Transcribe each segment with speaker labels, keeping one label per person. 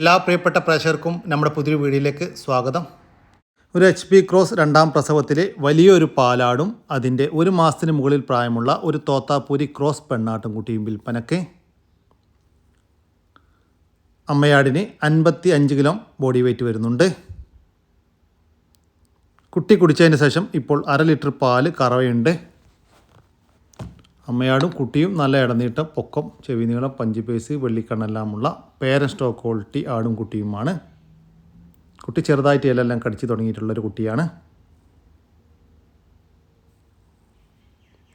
Speaker 1: എല്ലാ പ്രിയപ്പെട്ട പ്രേക്ഷകർക്കും നമ്മുടെ പുതിയ വീഡിയോയിലേക്ക് സ്വാഗതം. ഒരു എച്ച് പി ക്രോസ് രണ്ടാം പ്രസവത്തിലെ വലിയൊരു പാലാടും അതിന്റെ ഒരു മാസത്തിന് മുകളിൽ പ്രായമുള്ള ഒരു തോത്താപ്പൂരി ക്രോസ് പെണ്ണാട്ടും കുട്ടിയും വിൽപ്പനക്ക് അമ്മയാടിന് അൻപത്തി അഞ്ച് കിലോ ബോഡി വെയിറ്റ് വരുന്നുണ്ട്. കുട്ടി കുടിച്ചതിന് ശേഷം ഇപ്പോൾ അര ലിറ്റർ പാൽ കറവയുണ്ട്. അമ്മയാടും കുട്ടിയും നല്ല ഇടനീട്ട പൊക്കം ചെവി നീളം പഞ്ച് പേസ് വെള്ളിക്കണ്ണെല്ലാമുള്ള പേരൻ സ്റ്റോക്ക് ക്വാളിറ്റി ആടും കുട്ടിയുമാണ്. കുട്ടി ചെറുതായിട്ട് ഇലെല്ലാം കടിച്ചു തുടങ്ങിയിട്ടുള്ളൊരു കുട്ടിയാണ്.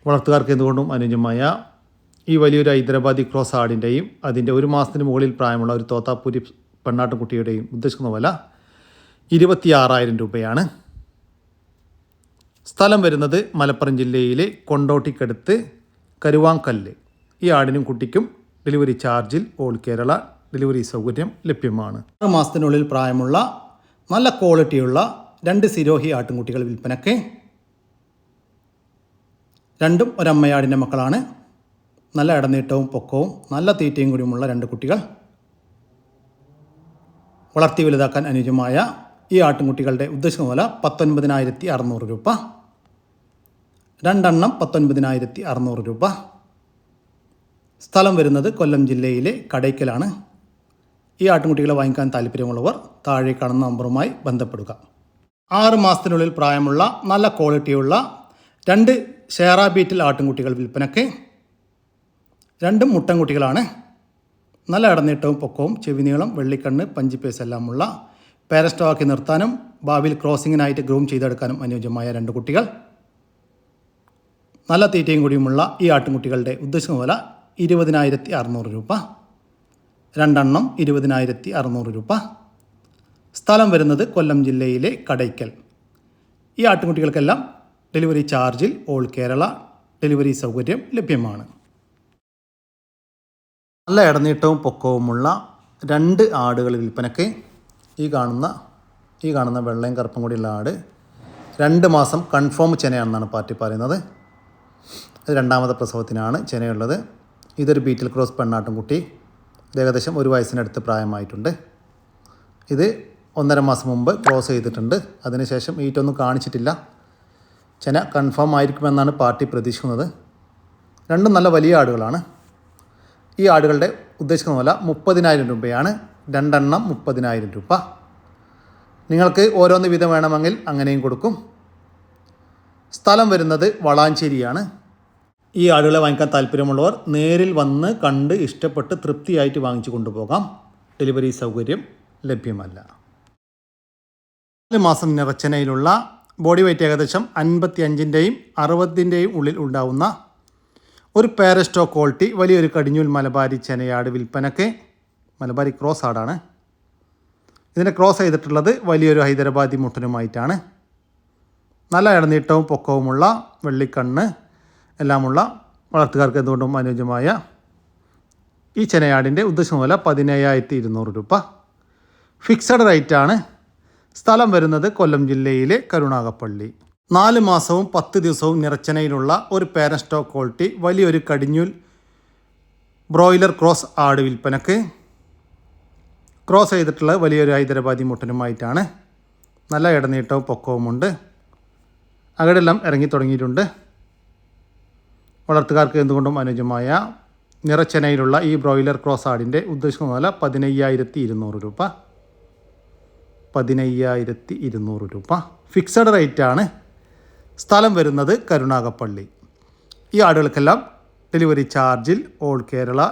Speaker 1: വളർത്തുകാർക്ക് എന്തുകൊണ്ടും അനുജമായ ഈ വലിയൊരു ഹൈദരാബാദി ക്രോസ് ആടിന്റെയും അതിന്റെ ഒരു മാസത്തിന് മുകളിൽ പ്രായമുള്ള ഒരു തോത്താപ്പൂരി പെണ്ണാട്ടുംകുട്ടിയുടെയും ഉദ്ദേശിക്കുന്ന വില ഇരുപത്തിയാറായിരം രൂപയാണ്. സ്ഥലം വരുന്നത് മലപ്പുറം ജില്ലയിലെ കൊണ്ടോട്ടിക്കടുത്ത് കരുവാങ്കല്ല്. ഈ ആടിനും കുട്ടിക്കും ഡെലിവറി ചാർജിൽ ഓൾ കേരള ഡെലിവറി സൗകര്യം ലഭ്യമാണ്. ആറ് മാസത്തിനുള്ളിൽ പ്രായമുള്ള നല്ല ക്വാളിറ്റിയുള്ള രണ്ട് സിരോഹി ആട്ടിൻകുട്ടികൾ വിൽപ്പനയ്ക്ക് രണ്ടും ഒരമ്മയാടിന്റെ മക്കളാണ്. നല്ല ഇടനീട്ടവും പൊക്കവും നല്ല തീറ്റയും കൂടിയുമുള്ള രണ്ട് കുട്ടികൾ. വളർത്തി വലുതാക്കാൻ അനുയോജ്യമായ ഈ ആട്ടിൻകുട്ടികളുടെ ഉദ്ദേശിക്കുന്ന വില പത്തൊൻപതിനായിരത്തി അറുന്നൂറ് രൂപ. രണ്ടെണ്ണം പത്തൊൻപതിനായിരത്തി അറുന്നൂറ് രൂപ. സ്ഥലം വരുന്നത് കൊല്ലം ജില്ലയിലെ കടയ്ക്കലാണ്. ഈ ആട്ടിൻകുട്ടികളെ വാങ്ങിക്കാൻ താല്പര്യമുള്ളവർ താഴെ കാണുന്ന നമ്പറുമായി ബന്ധപ്പെടുക. ആറ് മാസത്തിനുള്ളിൽ പ്രായമുള്ള നല്ല ക്വാളിറ്റിയുള്ള രണ്ട് ഷേറ ബീറ്റിൽ ആട്ടിൻകുട്ടികൾ വിൽപ്പനയ്ക്ക്. രണ്ടും മുട്ടൻകുട്ടികളാണ്. നല്ല ഇടനീട്ടവും പൊക്കവും ചെവിനീളം വെള്ളിക്കണ്ണ് പഞ്ചിപ്പേസ് എല്ലാമുള്ള പാരസ്റ്റോക്കി നിർത്താനും ഭാവിയിൽ ക്രോസിങ്ങിനായിട്ട് ഗ്രൂം ചെയ്തെടുക്കാനും അനുയോജ്യമായ രണ്ട് കുട്ടികൾ. നല്ല തീറ്റയും കൂടിയുമുള്ള ഈ ആട്ടിൻകുട്ടികളുടെ ഉദ്ദേശിക്കുന്ന വില ഇരുപതിനായിരത്തി അറുന്നൂറ് രൂപ. രണ്ടെണ്ണം ഇരുപതിനായിരത്തി അറുന്നൂറ് രൂപ. സ്ഥലം വരുന്നത് കൊല്ലം ജില്ലയിലെ കടയ്ക്കൽ. ഈ ആട്ടിൻകുട്ടികൾക്കെല്ലാം ഡെലിവറി ചാർജിൽ ഓൾ കേരള ഡെലിവറി സൗകര്യം ലഭ്യമാണ്. നല്ല ഇടനീട്ടവും പൊക്കവുമുള്ള രണ്ട് ആടുകൾ വിൽപ്പനയ്ക്ക് ഈ കാണുന്ന ഈ കാണുന്ന വെള്ളയും കറുപ്പും കൂടിയുള്ള ആട് രണ്ട് മാസം കൺഫേം ചെനയാണെന്നാണ് പാർട്ടി പറയുന്നത്. ഇത് രണ്ടാമത്തെ പ്രസവത്തിനാണ് ചെനയുള്ളത്. ഇതൊരു ബീറ്റിൽ ക്രോസ് പെണ്ണാട്ടും കുട്ടി ഏകദേശം ഒരു വയസ്സിനടുത്ത് പ്രായമായിട്ടുണ്ട്. ഇത് ഒന്നര മാസം മുമ്പ് ക്രോസ് ചെയ്തിട്ടുണ്ട്. അതിനുശേഷം ഈറ്റൊന്നും കാണിച്ചിട്ടില്ല. ചെന കൺഫേം ആയിരിക്കുമെന്നാണ് പാർട്ടി പ്രതീക്ഷിക്കുന്നത്. രണ്ടും നല്ല വലിയ ആടുകളാണ്. ഈ ആടുകളുടെ ഉദ്ദേശിക്കുന്ന പോലെ മുപ്പതിനായിരം രൂപയാണ്. രണ്ടെണ്ണം മുപ്പതിനായിരം രൂപ. നിങ്ങൾക്ക് ഓരോന്ന് വീതം വേണമെങ്കിൽ അങ്ങനെയും കൊടുക്കും. സ്ഥലം വരുന്നത് വളാഞ്ചേരിയാണ്. ഈ ആടുകളെ വാങ്ങിക്കാൻ താല്പര്യമുള്ളവർ നേരിൽ വന്ന് കണ്ട് ഇഷ്ടപ്പെട്ട് തൃപ്തിയായിട്ട് വാങ്ങിച്ചു കൊണ്ടുപോകാം. ഡെലിവറി സൗകര്യം ലഭ്യമല്ല. നാല് മാസം നിറച്ചനയിലുള്ള ബോഡി വെയ്റ്റ് ഏകദേശം അൻപത്തി അഞ്ചിന്റെയും അറുപതിന്റെയും ഉള്ളിൽ ഉണ്ടാവുന്ന ഒരു പാരസ്റ്റോ ക്വാളിറ്റി വലിയൊരു കടിഞ്ഞൂൽ മലബാരി ചെനയാട് വിൽപ്പനയ്ക്ക് മലബാരി ക്രോസ് ആടാണ്. ഇതിനെ ക്രോസ് ചെയ്തിട്ടുള്ളത് വലിയൊരു ഹൈദരാബാദി മുട്ടനുമായിട്ടാണ്. നല്ല ഇടനീട്ടവും പൊക്കവുമുള്ള വെള്ളിക്കണ്ണ് എല്ലാമുള്ള വളർത്തുകാർക്ക് എന്തുകൊണ്ടും അനുയോജ്യമായ ഈ ചെനയാടിന്റെ ഉദ്ദേശം വില പതിനയ്യായിരത്തി ഇരുന്നൂറ് രൂപ ഫിക്സഡ് റേറ്റാണ് സ്ഥലം വരുന്നത് കൊല്ലം ജില്ലയിലെ കരുണാകപ്പള്ളി നാല് മാസവും പത്ത് ദിവസവും നിറച്ചനയിലുള്ള ഒരു പേരൻ സ്റ്റോക്ക് ക്വാളിറ്റി വലിയൊരു കടിഞ്ഞൂൽ ബ്രോയിലർ ക്രോസ് ആട് വിൽപ്പനക്ക്. ക്രോസ് ചെയ്തിട്ടുള്ള വലിയൊരു ഹൈദരാബാദി മുട്ടനുമായിട്ടാണ്. നല്ല ഇടനീട്ടവും പൊക്കവുമുണ്ട്. അകടെല്ലാം ഇറങ്ങി തുടങ്ങിയിട്ടുണ്ട് വളർത്തുകാർക്ക് എന്തുകൊണ്ടും അനുയോജ്യമായ നിറച്ചനയിലുള്ള ഈ ബ്രോയിലർ ക്രോസ് ആടിന്റെ ഉദ്ദേശിക്കുന്ന വില പതിനയ്യായിരത്തി ഇരുന്നൂറ് രൂപ. പതിനയ്യായിരത്തി ഇരുന്നൂറ് രൂപ. ഫിക്സഡ് റേറ്റാണ്. സ്ഥലം വരുന്നത് കരുണാകപ്പള്ളി ഈ ആടുകൾക്കെല്ലാം ഡെലിവറി ചാർജിൽ ഓൾ കേരള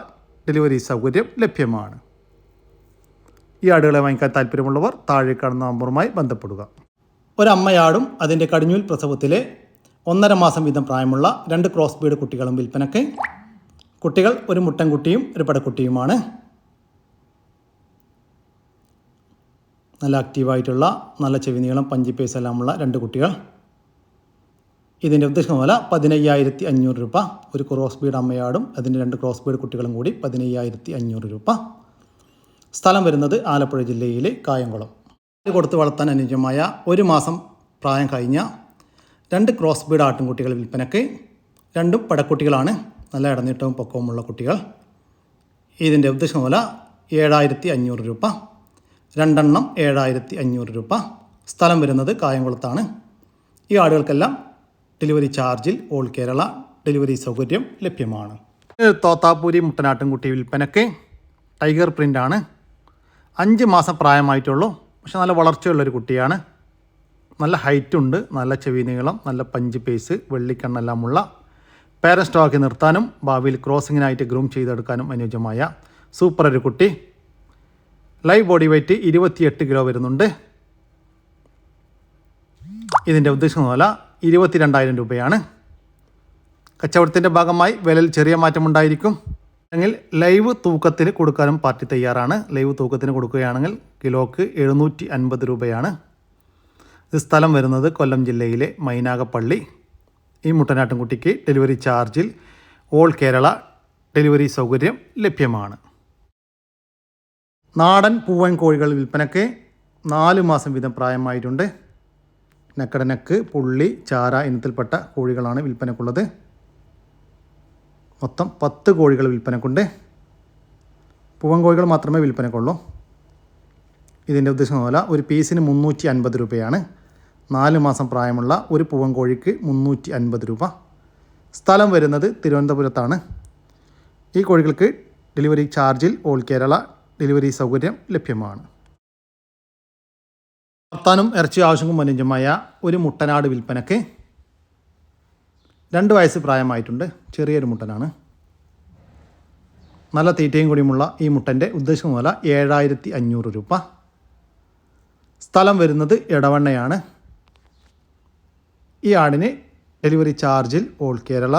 Speaker 1: ഡെലിവറി സൗകര്യം ലഭ്യമാണ്. ഈ ആടുകളെ വാങ്ങിക്കാൻ താല്പര്യമുള്ളവർ താഴെ കാണുന്ന നമ്പറുമായി ബന്ധപ്പെടുക. ഒരമ്മയാടും അതിന്റെ കടിഞ്ഞൂൽ പ്രസവത്തിലെ ഒന്നര മാസം വീതം പ്രായമുള്ള രണ്ട് ക്രോസ് ബീഡ് കുട്ടികളും വിൽപ്പനക്ക് കുട്ടികൾ ഒരു മുട്ടൻകുട്ടിയും ഒരു പടക്കുട്ടിയുമാണ്. നല്ല ആക്റ്റീവായിട്ടുള്ള നല്ല ചെവി നീളം പഞ്ചിപ്പേസ് എല്ലാമുള്ള രണ്ട് കുട്ടികൾ. ഇതിന്റെ ഉദ്ദേശം വില പതിനയ്യായിരത്തി അഞ്ഞൂറ് രൂപ ഒരു ക്രോസ് ബീഡ് അമ്മയാടും അതിന്റെ രണ്ട് ക്രോസ് ബീഡ് കുട്ടികളും കൂടി പതിനയ്യായിരത്തി അഞ്ഞൂറ് രൂപ. സ്ഥലം വരുന്നത് ആലപ്പുഴ ജില്ലയിലെ കായംകുളം. കൊടുത്ത് വളർത്താൻ അനുയോജ്യമായ ഒരു മാസം പ്രായം കഴിഞ്ഞ രണ്ട് ക്രോസ് ബീഡ് ആട്ടിൻകുട്ടികൾ വിൽപ്പനയ്ക്ക് രണ്ടും പടക്കുട്ടികളാണ്. നല്ല ഇടനീട്ടവും പൊക്കവുമുള്ള കുട്ടികൾ. ഇതിന്റെ ഉദ്ദേശം വില ഏഴായിരത്തി അഞ്ഞൂറ് രൂപ. രണ്ടെണ്ണം ഏഴായിരത്തി അഞ്ഞൂറ് രൂപ. സ്ഥലം വരുന്നത് കായംകുളത്താണ്. ഈ ആടുകൾക്കെല്ലാം ഡെലിവറി ചാർജിൽ ഓൾ കേരള ഡെലിവറി സൗകര്യം ലഭ്യമാണ്. തോത്താപ്പൂരി മുട്ടനാട്ടിൻകുട്ടി വിൽപ്പനയ്ക്ക് ടൈഗർ പ്രിന്റാണ് അഞ്ച് മാസം പ്രായമായിട്ടുള്ളൂ. പക്ഷെ നല്ല വളർച്ചയുള്ളൊരു കുട്ടിയാണ്. നല്ല ഹൈറ്റ് ഉണ്ട് നല്ല ചെവി നീളം നല്ല പഞ്ച് പേസ് വെള്ളിക്കണ്ണെല്ലാമുള്ള പേരൻ സ്റ്റോക്കി നിർത്താനും ഭാവിയിൽ ക്രോസിങ്ങിനായിട്ട് ഗ്രൂം ചെയ്തെടുക്കാനും അനുയോജ്യമായ സൂപ്പർ ഒരു കുട്ടി. ലൈവ് ബോഡി വെയ്റ്റ് ഇരുപത്തിയെട്ട് കിലോ വരുന്നുണ്ട്. ഇതിന്റെ ഉദ്ദേശിക്കുന്ന വില ഇരുപത്തിരണ്ടായിരം രൂപയാണ്. കച്ചവടത്തിന്റെ ഭാഗമായി വിലയിൽ ചെറിയ മാറ്റമുണ്ടായിരിക്കും. അല്ലെങ്കിൽ ലൈവ് തൂക്കത്തിന് കൊടുക്കാനും പാർട്ടി തയ്യാറാണ്. ലൈവ് തൂക്കത്തിന് കൊടുക്കുകയാണെങ്കിൽ കിലോക്ക് എഴുന്നൂറ്റി അൻപത് രൂപയാണ്. ഇത് സ്ഥലം വരുന്നത് കൊല്ലം ജില്ലയിലെ മൈനാഗപ്പള്ളി. ഈ മുട്ടനാട്ടിൻകുട്ടിക്ക് ഡെലിവറി ചാർജിൽ ഓൾ കേരള ഡെലിവറി സൗകര്യം ലഭ്യമാണ്. നാടൻ പൂവൻ കോഴികൾ വിൽപ്പനയ്ക്ക് നാല് മാസം വീതം പ്രായമായിട്ടുണ്ട്. നെക്കടനക്ക് പുള്ളി ചാര ഇനത്തിൽപ്പെട്ട കോഴികളാണ് വിൽപ്പനക്കുള്ളത്. മൊത്തം പത്ത് കോഴികൾ വിൽപ്പനക്കുണ്ട് പൂവൻ കോഴികൾ മാത്രമേ വിൽപ്പനക്കുള്ളൂ. ഇതിന്റെ ഉദ്ദേശം പോലെ ഒരു പീസിന് മുന്നൂറ്റി അൻപത് രൂപയാണ്. നാല് മാസം പ്രായമുള്ള ഒരു പൂവൻ കോഴിക്ക് മുന്നൂറ്റി അൻപത് രൂപ. സ്ഥലം വരുന്നത് തിരുവനന്തപുരത്താണ്. ഈ കോഴികൾക്ക് ഡെലിവറി ചാർജിൽ ഓൾ കേരള ഡെലിവറി സൗകര്യം ലഭ്യമാണ്. വർത്താനും ഇറച്ചി ആവശ്യവും അനുയോജ്യമായ ഒരു മുട്ടനാട് വിൽപ്പനയ്ക്ക് രണ്ട് വയസ്സ് പ്രായമായിട്ടുണ്ട്. ചെറിയൊരു മുട്ടനാണ്. നല്ല തീറ്റയും കൂടിയുമുള്ള ഈ മുട്ടന്റെ ഉദ്ദേശം വില ഏഴായിരത്തി അഞ്ഞൂറ് രൂപ. സ്ഥലം വരുന്നത് ഇടവണ്ണയാണ് ഈ ആടിന് ഡെലിവറി ചാർജിൽ ഓൾ കേരള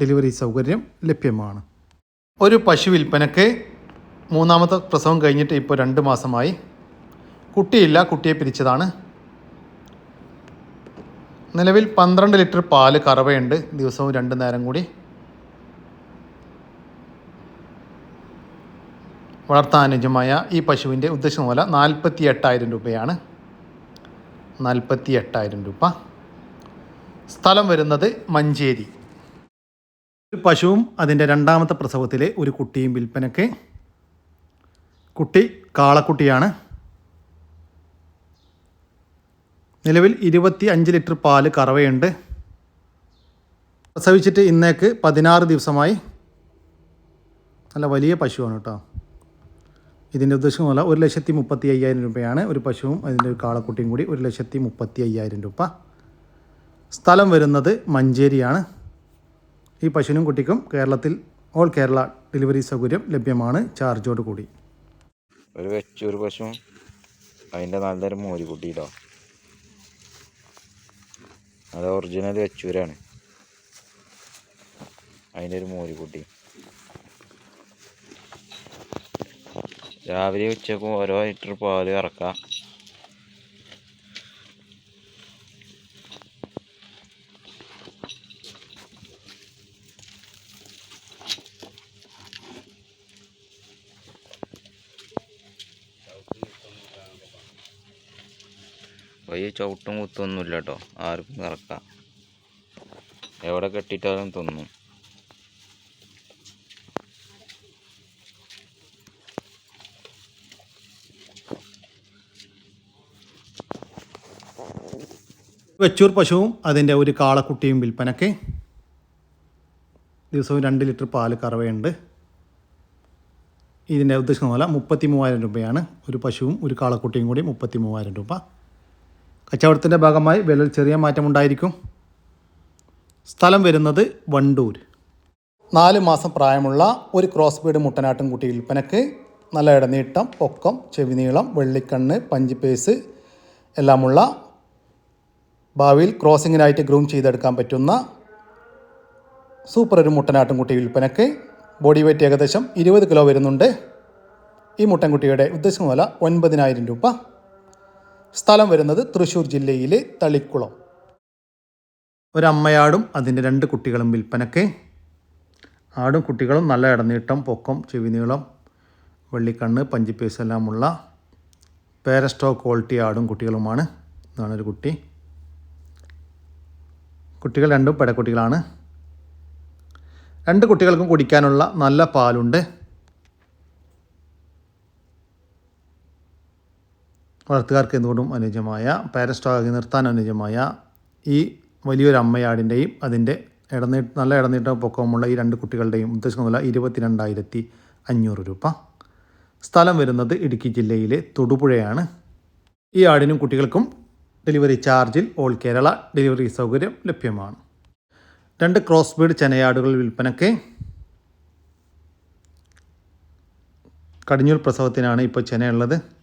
Speaker 1: ഡെലിവറി സൗകര്യം ലഭ്യമാണ്. ഒരു പശു വിൽപ്പനക്ക് മൂന്നാമത്തെ പ്രസവം കഴിഞ്ഞിട്ട് ഇപ്പോൾ രണ്ട് മാസമായി. കുട്ടിയില്ല കുട്ടിയെ പിരിച്ചതാണ്. നിലവിൽ പന്ത്രണ്ട് ലിറ്റർ പാൽ കറവയുണ്ട്. ദിവസവും രണ്ട് നേരം കൂടി. വളർത്താൻ വളർത്താനുജമായ ഈ പശുവിന്റെ ഉദ്ദേശം മൂല നാൽപ്പത്തി എട്ടായിരം രൂപയാണ്. നാൽപ്പത്തി എട്ടായിരം രൂപ. സ്ഥലം വരുന്നത് മഞ്ചേരി. ഒരു പശുവും അതിന്റെ രണ്ടാമത്തെ പ്രസവത്തിലെ ഒരു കുട്ടിയും വിൽപ്പനയ്ക്ക്. കുട്ടി കാളക്കുട്ടിയാണ്. നിലവിൽ ഇരുപത്തി അഞ്ച് ലിറ്റർ പാൽ കറവയുണ്ട്. പ്രസവിച്ചിട്ട് ഇന്നേക്ക് പതിനാറ് ദിവസമായി. നല്ല വലിയ പശുവാണ് കേട്ടോ. ഇതിന്റെ ഉദ്ദേശം പോലെ ഒരു ലക്ഷത്തി മുപ്പത്തി അയ്യായിരം രൂപയാണ് ഒരു പശുവും അതിന്റെ ഒരു കാളക്കുട്ടിയും കൂടി ഒരു ലക്ഷത്തി മുപ്പത്തി അയ്യായിരം രൂപ. സ്ഥലം വരുന്നത് മഞ്ചേരിയാണ്. ഈ പശുവിനും കുട്ടിക്കും കേരളത്തിൽ ഓൾ കേരള ഡെലിവറി സൗകര്യം ലഭ്യമാണ് ചാർജോട് കൂടി.
Speaker 2: ഒരു വെച്ചൊരു പശുവും അതിന്റെ നല്ലൊരു മോരിക്കുട്ടിയിട്ടോ അത് ഒറിജിനൽ വെച്ചൂരാണ്. അതിന്റെ ഒരു മോരിക്കുട്ടി രാവിലെ ഉച്ചക്കും ഓരോ ലിറ്റർ പാൽ ഇറക്കാം വലിയ കുത്തൊന്നുമില്ല കേട്ടോ ആർക്കും കറക്കാം. എവിടെ കെട്ടിയിട്ടാലും തിന്നും.
Speaker 1: വെച്ചൂർ പശുവും അതിന്റെ ഒരു കാളക്കുട്ടിയും വിൽപ്പനയ്ക്ക് ദിവസവും രണ്ട് ലിറ്റർ പാൽ കറവയുണ്ട്. ഇതിന്റെ ഉദ്ദേശം പോലെ മുപ്പത്തി മൂവായിരം രൂപയാണ്. ഒരു പശുവും ഒരു കാളക്കുട്ടിയും കൂടി മുപ്പത്തി മൂവായിരം രൂപ. കച്ചവടത്തിന്റെ ഭാഗമായി വിലയിൽ ചെറിയ മാറ്റമുണ്ടായിരിക്കും സ്ഥലം വരുന്നത് വണ്ടൂർ. നാല് മാസം പ്രായമുള്ള ഒരു ക്രോസ് ബീഡ് മുട്ടനാട്ടും കുട്ടി വിൽപ്പനക്ക് നല്ല ഇടനീട്ടം പൊക്കം ചെവിനീളം വെള്ളിക്കണ്ണ് പഞ്ചിപ്പേസ് എല്ലാമുള്ള ഭാവിയിൽ ക്രോസിങ്ങിനായിട്ട് ഗ്രൂം ചെയ്തെടുക്കാൻ പറ്റുന്ന സൂപ്പർ ഒരു മുട്ടനാട്ടുംകുട്ടി വിൽപ്പനക്ക് ബോഡി വെയ്റ്റ് ഏകദേശം ഇരുപത് കിലോ വരുന്നുണ്ട്. ഈ മുട്ടൻകുട്ടിയുടെ ഉദ്ദേശം വില ഒൻപതിനായിരം രൂപ. സ്ഥലം വരുന്നത് തൃശ്ശൂർ ജില്ലയിലെ തളിക്കുളം. ഒരമ്മയാടും അതിന്റെ രണ്ട് കുട്ടികളും വിൽപ്പനക്കെ ആടും കുട്ടികളും നല്ല ഇടനീട്ടം പൊക്കം ചെവിനീളം വെള്ളിക്കണ്ണ് പഞ്ചിപ്പേസ് എല്ലാമുള്ള പേരസ്റ്റോ ക്വാളിറ്റി ആടും കുട്ടികളുമാണ്. ഇതാണ് ഒരു കുട്ടി. കുട്ടികൾ രണ്ടും പെടക്കുട്ടികളാണ്. രണ്ട് കുട്ടികൾക്കും കുടിക്കാനുള്ള നല്ല പാലുണ്ട്. വളർത്തുകാർക്ക് എന്തുകൊണ്ടും അനുയോജ്യമായ പാരസ്റ്റോക്കി നിർത്താൻ അനുയോജ്യമായ ഈ വലിയൊരു അമ്മയാടിന്റെയും അതിന്റെ ഇടനീ നല്ല ഇടനീട്ട പൊക്കമുള്ള ഈ രണ്ട് കുട്ടികളുടെയും ഉദ്ദേശിക്കുന്നില്ല ഇരുപത്തിരണ്ടായിരത്തി അഞ്ഞൂറ് രൂപ. സ്ഥലം വരുന്നത് ഇടുക്കി ജില്ലയിലെ തൊടുപുഴയാണ്. ഈ ആടിനും കുട്ടികൾക്കും ഡെലിവറി ചാർജിൽ ഓൾ കേരള ഡെലിവറി സൗകര്യം ലഭ്യമാണ്. രണ്ട് ക്രോസ് ബീഡ് ചെനയാടുകൾ വിൽപ്പനയ്ക്ക് കടിഞ്ഞൂൽ പ്രസവത്തിനാണ് ഇപ്പോൾ ചെനയുള്ളത്.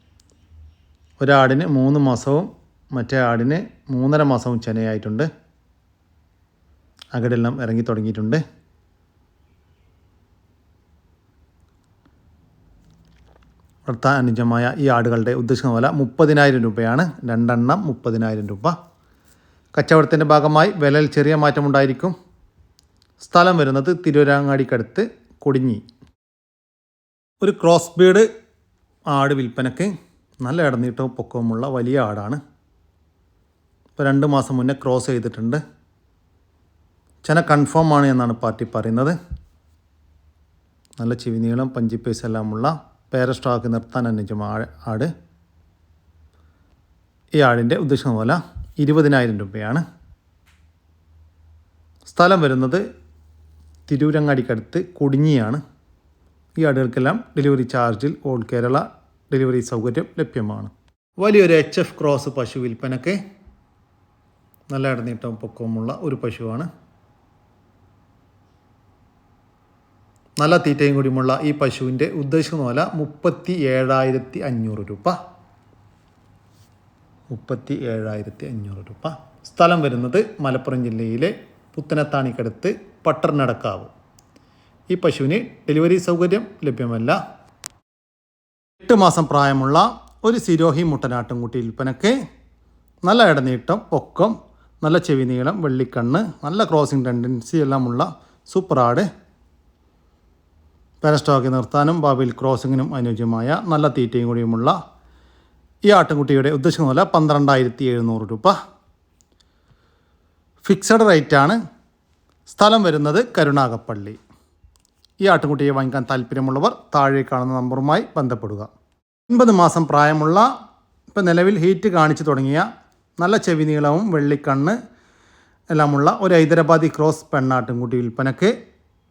Speaker 1: ഒരാടിന് മൂന്ന് മാസവും മറ്റേ ആടിന് മൂന്നര മാസവും ചെനയായിട്ടുണ്ട് അകടെല്ലാം ഇറങ്ങി തുടങ്ങിയിട്ടുണ്ട്. വളർത്താൻ അനുജമായ ഈ ആടുകളുടെ ഉദ്ദേശിക്കുന്ന വില മുപ്പതിനായിരം രൂപയാണ്. രണ്ടെണ്ണം മുപ്പതിനായിരം രൂപ. കച്ചവടത്തിന്റെ ഭാഗമായി വിലയിൽ ചെറിയ മാറ്റമുണ്ടായിരിക്കും. സ്ഥലം വരുന്നത് തിരുവരാങ്ങാടിക്കടുത്ത് കൊടിഞ്ഞി. ഒരു ക്രോസ് ബീഡ് ആട് വിൽപ്പനയ്ക്ക് നല്ല ഇടനീട്ടവും പൊക്കവുമുള്ള വലിയ ആടാണ്. ഇപ്പോൾ രണ്ട് മാസം മുന്നേ ക്രോസ് ചെയ്തിട്ടുണ്ട്. ചെന കൺഫേം ആണ് എന്നാണ് പാർട്ടി പറയുന്നത്. നല്ല ചിവിനീളം പഞ്ചിപ്പേസ് എല്ലാമുള്ള പേര സ്റ്റോക്ക് നിർത്താൻ അനുയോജ്യമായ ആട്. ഈ ആടിന്റെ ഉദ്ദേശം പോലെ ഇരുപതിനായിരം രൂപയാണ്. സ്ഥലം വരുന്നത് തിരൂരങ്ങാടിക്കടുത്ത് കൊടിഞ്ഞിയാണ്. ഈ ആടുകൾക്കെല്ലാം ഡെലിവറി ചാർജിൽ ഓൾ കേരള ഡെലിവറി സൗകര്യം ലഭ്യമാണ്. വലിയൊരു എച്ച് എഫ് ക്രോസ് പശു വിൽപ്പനക്ക് നല്ല ഇടനീട്ടവും പൊക്കവുമുള്ള ഒരു പശുവാണ്. നല്ല തീറ്റയും കൂടിയുമുള്ള ഈ പശുവിന്റെ ഉദ്ദേശിക്കുന്ന വില മുപ്പത്തി ഏഴായിരത്തി അഞ്ഞൂറ് രൂപ. മുപ്പത്തി ഏഴായിരത്തി അഞ്ഞൂറ് രൂപ. സ്ഥലം വരുന്നത് മലപ്പുറം ജില്ലയിലെ പുത്തനത്താണിക്കടുത്ത് പട്ടർനടക്കാവ്. ഈ പശുവിന് ഡെലിവറി സൗകര്യം ലഭ്യമല്ല. എട്ട് മാസം പ്രായമുള്ള ഒരു സിരോഹി മുട്ടനാട്ടുംകുട്ടി വിൽപ്പനയ്ക്ക് നല്ല ഇടനീട്ടം പൊക്കം നല്ല ചെവി നീളം വെള്ളിക്കണ്ണ് നല്ല ക്രോസിംഗ് ടെൻഡൻസി എല്ലാമുള്ള സൂപ്പർ ആട്. പാരസ്റ്റോക്കി നിർത്താനും ഭാവിയിൽ ക്രോസിങ്ങിനും അനുയോജ്യമായ നല്ല തീറ്റയും കൂടിയുമുള്ള ഈ ആട്ടുംകുട്ടിയുടെ ഉദ്ദേശിക്കുന്ന വില പന്ത്രണ്ടായിരത്തി എഴുന്നൂറ് രൂപ ഫിക്സഡ് റേറ്റാണ് സ്ഥലം വരുന്നത് കരുണാകപ്പള്ളി ഈ ആട്ടുംകുട്ടിയെ വാങ്ങിക്കാൻ താല്പര്യമുള്ളവർ താഴെ കാണുന്ന നമ്പറുമായി ബന്ധപ്പെടുക. ഒൻപത് മാസം പ്രായമുള്ള ഇപ്പം നിലവിൽ ഹീറ്റ് കാണിച്ചു തുടങ്ങിയ നല്ല ചെവി നീളവും വെള്ളിക്കണ്ണ് എല്ലാമുള്ള ഒരു ഹൈദരാബാദി ക്രോസ് പെണ്ണാട്ടുംകുട്ടി വിൽപ്പനയ്ക്ക്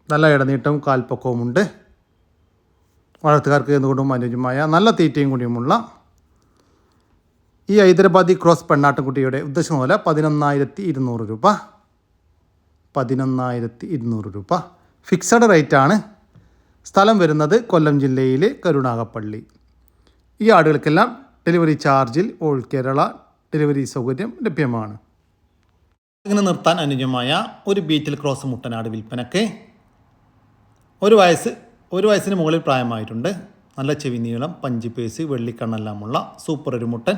Speaker 1: നല്ല ഇടനീട്ടവും കാൽപ്പൊക്കവുമുണ്ട് വളർത്തുകാർക്ക് എന്തുകൊണ്ടും അനുയോജ്യമായ നല്ല തീറ്റയും കൂടിയുമുള്ള ഈ ഹൈദരാബാദി ക്രോസ് പെണ്ണാട്ടുംകുട്ടിയുടെ ഉദ്ദേശം പോലെ പതിനൊന്നായിരത്തി ഇരുന്നൂറ് രൂപ. പതിനൊന്നായിരത്തി ഇരുന്നൂറ് രൂപ ഫിക്സഡ് റേറ്റാണ് സ്ഥലം വരുന്നത് കൊല്ലം ജില്ലയിലെ കരുണാകപ്പള്ളി ഈ ആടുകൾക്കെല്ലാം ഡെലിവറി ചാർജിൽ ഓൾ കേരള ഡെലിവറി സൗകര്യം ലഭ്യമാണ്. ഇങ്ങനെ നിർത്താൻ അനുജമായ ഒരു ബീറ്റിൽ ക്രോസ് മുട്ടനാട് വിൽപ്പനക്ക് ഒരു വയസ്സ് ഒരു വയസ്സിന് മുകളിൽ പ്രായമായിട്ടുണ്ട്. നല്ല ചെവി നീളം പഞ്ചിപ്പേസ് വെള്ളിക്കണ്ണെല്ലാമുള്ള സൂപ്പർ ഒരു മുട്ടൻ.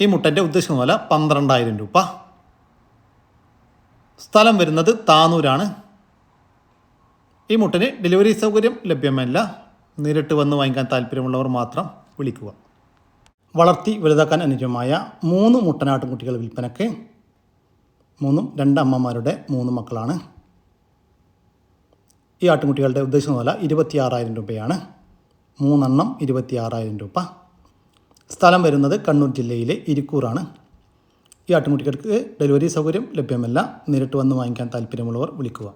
Speaker 1: ഈ മുട്ടന്റെ ഉദ്ദേശിക്കുന്ന വില പന്ത്രണ്ടായിരം രൂപ. സ്ഥലം വരുന്നത് താനൂരാണ്. ഈ മുട്ടന് ഡെലിവറി സൗകര്യം ലഭ്യമല്ല. നേരിട്ട് വന്ന് വാങ്ങിക്കാൻ താല്പര്യമുള്ളവർ മാത്രം വിളിക്കുക. വളർത്തി വലുതാക്കാൻ അനുയോജ്യമായ മൂന്ന് മുട്ടനാട്ടുംകുട്ടികൾ വിൽപ്പനയ്ക്ക് മൂന്നും രണ്ട് അമ്മമാരുടെ മൂന്ന് മക്കളാണ്. ഈ ആട്ടുംകുട്ടികളുടെ ഉദ്ദേശം വില ഇരുപത്തിയാറായിരം രൂപയാണ്. മൂന്നെണ്ണം ഇരുപത്തിയാറായിരം രൂപ. സ്ഥലം വരുന്നത് കണ്ണൂർ ജില്ലയിലെ ഇരിക്കൂറാണ്. ഈ ആട്ടുംകുട്ടികൾക്ക് ഡെലിവറി സൗകര്യം ലഭ്യമല്ല. നേരിട്ട് വന്ന് വാങ്ങിക്കാൻ താല്പര്യമുള്ളവർ വിളിക്കുക.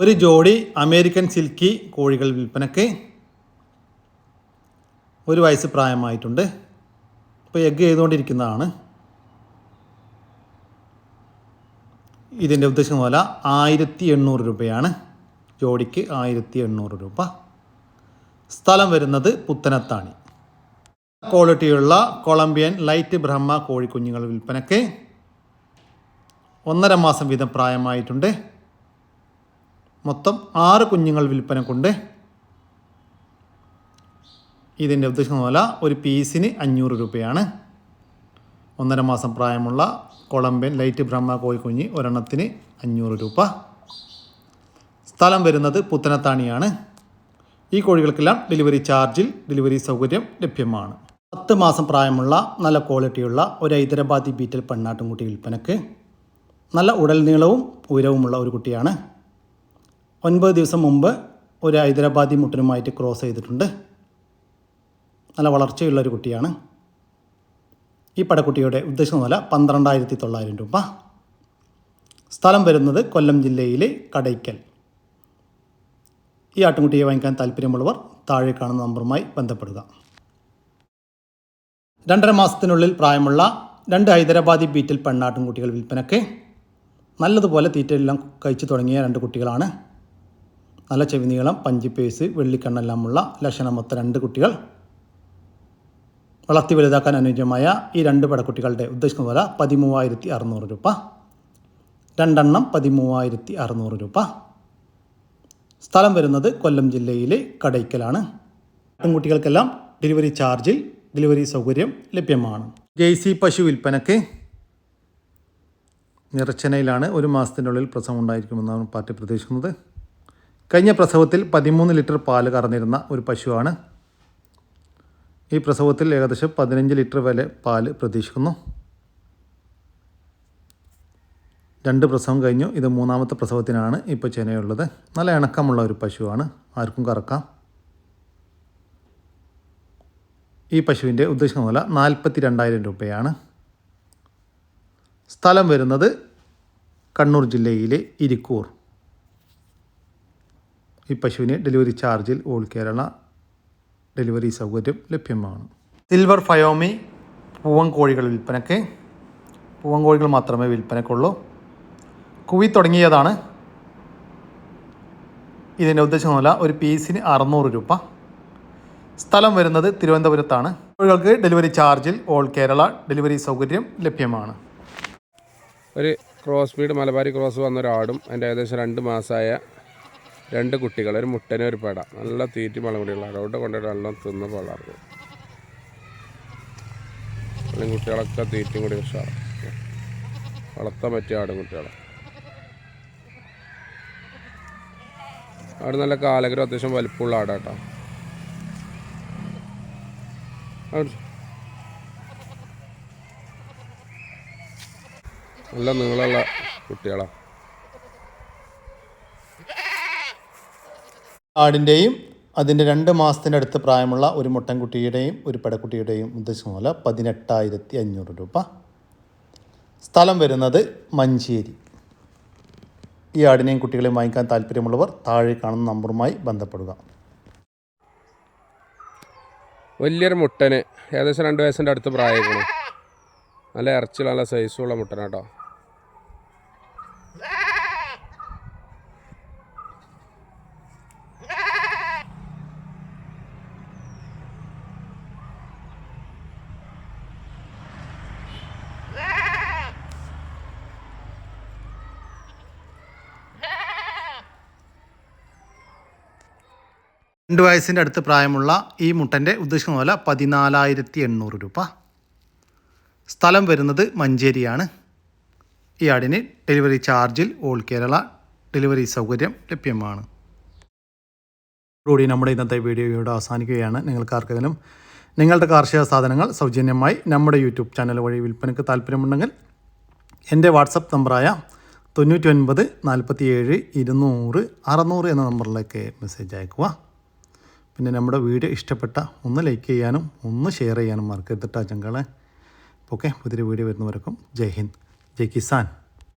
Speaker 1: ഒരു ജോഡി അമേരിക്കൻ സിൽക്കി കോഴികൾ വിൽപ്പനയ്ക്ക് ഒരു വയസ്സ് പ്രായമായിട്ടുണ്ട്. ഇപ്പോൾ എഗ്ഗ് ചെയ്തുകൊണ്ടിരിക്കുന്നതാണ്. ഇതിന്റെ ഉദ്ദേശിക്കുന്ന പോലെ ആയിരത്തി എണ്ണൂറ് രൂപയാണ്. ജോഡിക്ക് ആയിരത്തി എണ്ണൂറ് രൂപ. സ്ഥലം വരുന്നത് പുത്തനത്താണി. ക്വാളിറ്റിയുള്ള കൊളംബിയൻ ലൈറ്റ് ബ്രഹ്മ കോഴിക്കുഞ്ഞുങ്ങൾ വിൽപ്പനയ്ക്ക് ഒന്നര മാസം വീതം പ്രായമായിട്ടുണ്ട്. മൊത്തം ആറ് കുഞ്ഞുങ്ങൾ വിൽപ്പനക്കുണ്ട്. ഇതിന്റെ ഉദ്ദേശിക്കുന്ന വില ഒരു പീസിന് അഞ്ഞൂറ് രൂപയാണ്. ഒന്നര മാസം പ്രായമുള്ള കൊളംബിയൻ ലൈറ്റ് ബ്രഹ്മ കോഴിക്കുഞ്ഞ് ഒരെണ്ണത്തിന് അഞ്ഞൂറ് രൂപ. സ്ഥലം വരുന്നത് പുത്തനത്താണിയാണ്. ഈ കോഴികൾക്കെല്ലാം ഡെലിവറി ചാർജിൽ ഡെലിവറി സൗകര്യം ലഭ്യമാണ്. പത്ത് മാസം പ്രായമുള്ള നല്ല ക്വാളിറ്റിയുള്ള ഒരു ഹൈദരാബാദി ബീറ്റൽ പെണ്ണാട്ടുംകുട്ടി വിൽപ്പനക്ക്. നല്ല ഉടൽ നീളവും ഉയരവുമുള്ള ഒരു കുട്ടിയാണ്. ഒൻപത് ദിവസം മുമ്പ് ഒരു ഹൈദരാബാദി മുട്ടനുമായിട്ട് ക്രോസ് ചെയ്തിട്ടുണ്ട്. നല്ല വളർച്ചയുള്ള ഒരു കുട്ടിയാണ്. ഈ പടക്കുട്ടിയുടെ ഉദ്ദേശ നില പന്ത്രണ്ടായിരത്തി തൊള്ളായിരം രൂപ. സ്ഥലം വരുന്നത് കൊല്ലം ജില്ലയിലെ കടയ്ക്കൽ. ഈ ആട്ടുംകുട്ടിയെ വാങ്ങിക്കാൻ താല്പര്യമുള്ളവർ താഴെ കാണുന്ന നമ്പറുമായി ബന്ധപ്പെടുക. രണ്ടര മാസത്തിനുള്ളിൽ പ്രായമുള്ള രണ്ട് ഹൈദരാബാദി ബീറ്റിൽ പെണ്ണാട്ടുംകുട്ടികൾ വിൽപ്പനയ്ക്ക് നല്ലതുപോലെ തീറ്റയെല്ലാം കഴിച്ചു തുടങ്ങിയ രണ്ട് കുട്ടികളാണ്. നല്ല ചെവിനീളം പഞ്ചിപ്പേസ് വെള്ളിക്കണ്ണെല്ലാമുള്ള ലക്ഷണമൊത്ത രണ്ട് കുട്ടികൾ. വളർത്തി വലുതാക്കാൻ അനുയോജ്യമായ ഈ രണ്ട് പടക്കുട്ടികളുടെ ഉദ്ദേശിക്കുന്ന വില പതിമൂവായിരത്തി അറുന്നൂറ് രൂപ. രണ്ടെണ്ണം പതിമൂവായിരത്തി അറുന്നൂറ് രൂപ. സ്ഥലം വരുന്നത് കൊല്ലം ജില്ലയിലെ കടയ്ക്കലാണ്. പെൺകുട്ടികൾക്കെല്ലാം ഡെലിവറി ചാർജിൽ ഡെലിവറി സൗകര്യം ലഭ്യമാണ്. ജെയ്സി പശു വിൽപ്പനയ്ക്ക് നിറച്ചനയിലാണ് ഒരു മാസത്തിനുള്ളിൽ പ്രസവം ഉണ്ടായിരിക്കുമെന്നാണ് പാർട്ടി പ്രതീക്ഷിക്കുന്നത്. കഴിഞ്ഞ പ്രസവത്തിൽ പതിമൂന്ന് ലിറ്റർ പാൽ കറന്നിരുന്ന ഒരു പശുവാണ് ഈ പ്രസവത്തിൽ ഏകദേശം പതിനഞ്ച് ലിറ്റർ വരെ പാൽ പ്രതീക്ഷിക്കുന്നു. രണ്ട് പ്രസവം കഴിഞ്ഞു. ഇത് മൂന്നാമത്തെ പ്രസവത്തിനാണ് ഇപ്പോൾ ചെനയുള്ളത് നല്ല ഇണക്കമുള്ള ഒരു പശുവാണ്. ആർക്കും കറക്കാം. ഈ പശുവിന്റെ ഉദ്ദേശിക്കുന്ന വില നാൽപ്പത്തി രണ്ടായിരം രൂപയാണ്. സ്ഥലം വരുന്നത് കണ്ണൂർ ജില്ലയിലെ ഇരിക്കൂർ. ഈ പശുവിന് ഡെലിവറി ചാർജിൽ ഓൾ കേരള ഡെലിവറി സൗകര്യം ലഭ്യമാണ്. സിൽവർ ഫയോമി പൂവൻ കോഴികൾ വിൽപ്പനയ്ക്ക് പൂവൻ കോഴികൾ മാത്രമേ വിൽപ്പനയ്ക്കുള്ളൂ. കുവി തുടങ്ങിയതാണ്. ഇതിന്റെ ഉദ്ദേശമല്ല ഒരു പീസിന് അറുന്നൂറ് രൂപ. സ്ഥലം വരുന്നത് തിരുവനന്തപുരത്താണ്. കോഴികൾക്ക് ഡെലിവറി ചാർജിൽ ഓൾ കേരള ഡെലിവറി സൗകര്യം ലഭ്യമാണ്.
Speaker 3: ഒരു ക്രോസ് ബീഡ് മലബാരി ക്രോസ് വന്ന ഒരാടും അതിന്റെ ഏകദേശം രണ്ട് മാസമായ രണ്ട് കുട്ടികൾ ഒരു മുട്ടനെ ഒരു പേട. നല്ല തീറ്റി മളം കൂടിയുള്ള അവിടെ കൊണ്ടുപോയി നല്ല തിന്ന് വളർന്നു. കുട്ടികളൊക്കെ തീറ്റും കൂടി ഉഷാറ്. വളർത്താൻ പറ്റിയ ആടും കുട്ടികളെ. ആട് നല്ല കാലഗ്രഹം അത്യാവശ്യം വലിപ്പമുള്ള ആടാട്ടോ. ആട്. നല്ല നീളമുള്ള കുട്ടികളാണ്
Speaker 1: ആടിന്റെയും അതിന്റെ രണ്ട് മാസത്തിന്റെ അടുത്ത് പ്രായമുള്ള ഒരു മുട്ടൻകുട്ടിയുടെയും ഒരു പെടക്കുട്ടിയുടെയും ഉദ്ദേശം മൂല പതിനെട്ടായിരത്തി അഞ്ഞൂറ് രൂപ. സ്ഥലം വരുന്നത് മഞ്ചേരി. ഈ ആടിനെയും കുട്ടികളെയും വാങ്ങിക്കാൻ താല്പര്യമുള്ളവർ താഴെ കാണുന്ന നമ്പറുമായി ബന്ധപ്പെടുക.
Speaker 3: വലിയൊരു മുട്ടന്. ഏകദേശം രണ്ട് വയസ്സിന്റെ അടുത്ത് പ്രായമാണ് നല്ല ഇറച്ചിയുള്ള നല്ല സൈസുള്ള മുട്ടനാട്ടോ.
Speaker 1: രണ്ട് വയസ്സിന്റെ അടുത്ത് പ്രായമുള്ള ഈ മുട്ടന്റെ ഉദ്ദേശിക്കുന്ന വില പതിനാലായിരത്തി എണ്ണൂറ് രൂപ. സ്ഥലം വരുന്നത് മഞ്ചേരിയാണ്. ഈ ആടിന് ഡെലിവറി ചാർജിൽ ഓൾ കേരള ഡെലിവറി സൗകര്യം ലഭ്യമാണ്. കൂടി നമ്മുടെ ഇന്നത്തെ വീഡിയോ ഇവിടെ അവസാനിക്കുകയാണ്. നിങ്ങൾക്ക് ആർക്കെങ്കിലും നിങ്ങളുടെ കാർഷിക സാധനങ്ങൾ സൗജന്യമായി നമ്മുടെ യൂട്യൂബ് ചാനൽ വഴി വിൽപ്പനയ്ക്ക് താല്പര്യമുണ്ടെങ്കിൽ എന്റെ വാട്സപ്പ് നമ്പറായ തൊണ്ണൂറ്റി ഒൻപത് നാൽപ്പത്തി ഏഴ് ഇരുന്നൂറ് അറുന്നൂറ് എന്ന നമ്പറിലേക്ക് മെസ്സേജ് അയക്കുക. പിന്നെ നമ്മുടെ വീഡിയോ ഇഷ്ടപ്പെട്ട ഒന്ന് ലൈക്ക് ചെയ്യാനും ഒന്ന് ഷെയർ ചെയ്യാനും മറക്കരുത് കേട്ടോ ചങ്കളെ ഓക്കെ പുതിയൊരു വീഡിയോ വരുന്നവർക്കും ജയ് ഹിന്ദ് ജയ് കിസാൻ.